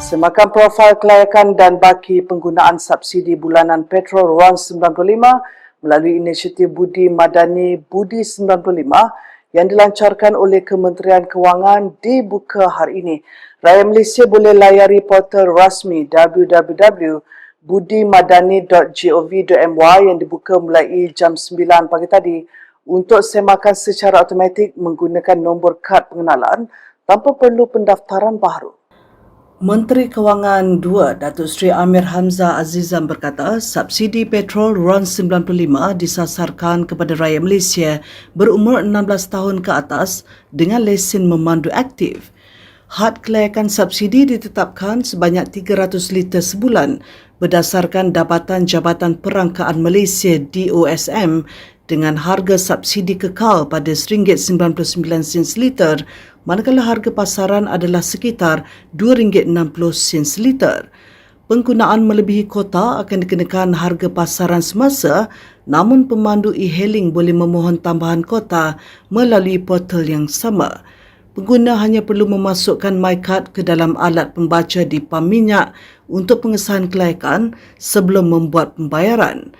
Semakan profil kelayakan dan baki penggunaan subsidi bulanan petrol RON95 melalui inisiatif Budi Madani Budi 95 yang dilancarkan oleh Kementerian Kewangan dibuka hari ini. Rakyat Malaysia boleh layari portal rasmi www.budimadani.gov.my yang dibuka mulai jam 9 pagi tadi untuk semakan secara automatik menggunakan nombor kad pengenalan tanpa perlu pendaftaran baru. Menteri Kewangan 2 Datuk Seri Amir Hamzah Azizam berkata subsidi petrol RON 95 disasarkan kepada rakyat Malaysia berumur 16 tahun ke atas dengan lesen memandu aktif. Had kelayakan subsidi ditetapkan sebanyak 300 liter sebulan berdasarkan Dapatan Jabatan Perangkaan Malaysia DOSM dengan harga subsidi kekal pada RM1.99 liter manakala harga pasaran adalah sekitar RM2.60 liter. Penggunaan melebihi kota akan dikenakan harga pasaran semasa namun pemandu e-hailing boleh memohon tambahan kota melalui portal yang sama. Pengguna hanya perlu memasukkan MyCard ke dalam alat pembaca di pam minyak untuk pengesahan kelayakan sebelum membuat pembayaran.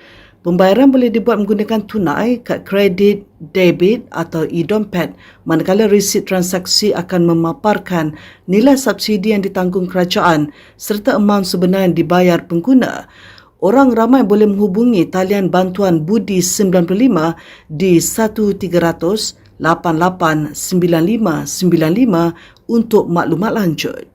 Pembayaran boleh dibuat menggunakan tunai, kad kredit, debit atau e-dompet manakala resit transaksi akan memaparkan nilai subsidi yang ditanggung kerajaan serta amaun sebenar yang dibayar pengguna. Orang ramai boleh menghubungi talian bantuan Budi 95 di 1300 889595 untuk maklumat lanjut.